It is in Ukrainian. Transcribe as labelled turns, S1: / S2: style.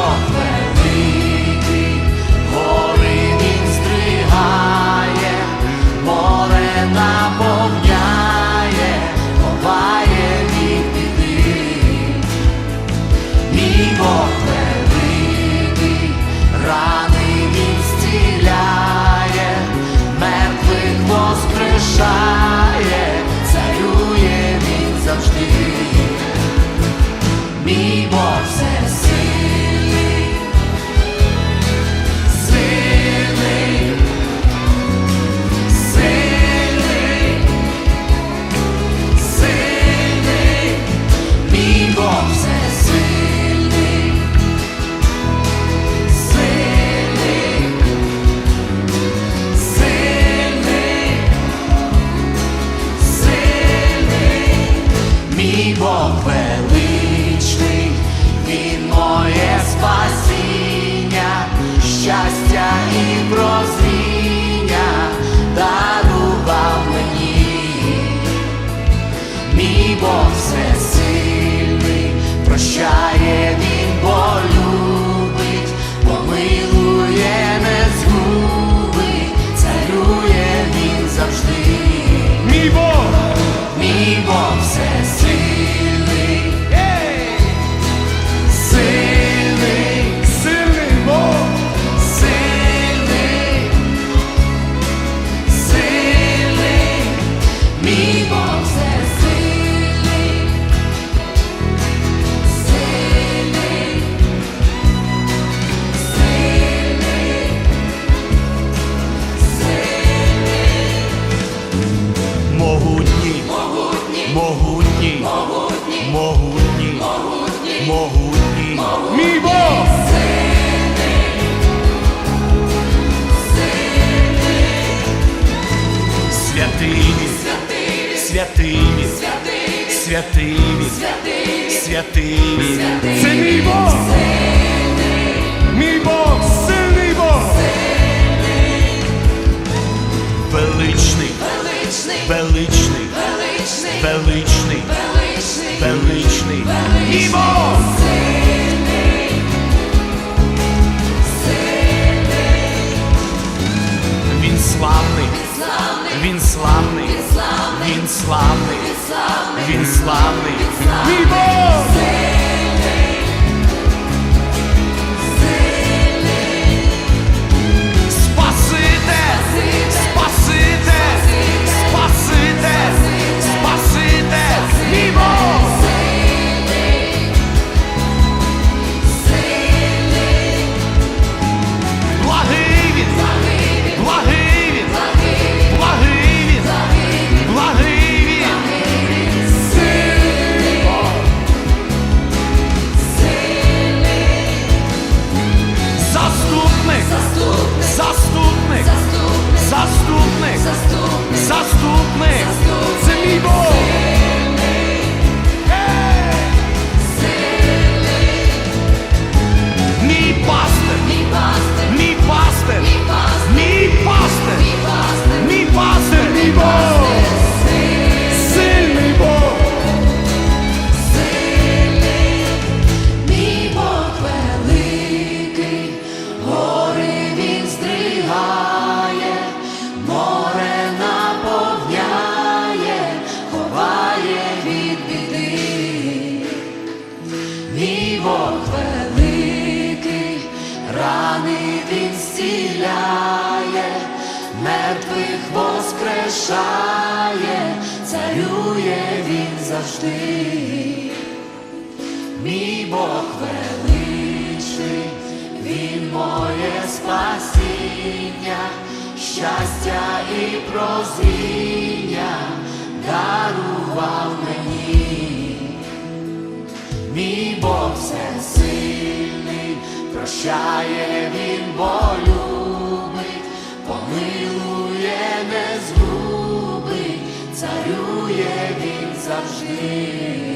S1: off Бог величний,
S2: спасіння,
S1: щастя і прозріння. Святий, він!
S2: святий,
S1: він!
S2: святий,
S1: він! Це мій Бог! Мій Бог! Сильний Бог! Величний!
S2: величний,
S1: Величний!
S2: величний,
S1: Величний!
S2: величний,
S1: Бог! Він славний!
S2: славний,
S1: Він славний!
S2: славний,
S1: Він славний!
S2: славний,
S1: Мій Бог!
S2: man. Бог великий, рани він зціляє, мертвих воскрешає, царює він завжди. Мій Бог величний, він моє спасіння, щастя і прозріння дарував мені. Мій Бог всесильний, прощає він, бо любить, помилує, не згубить, царює він завжди.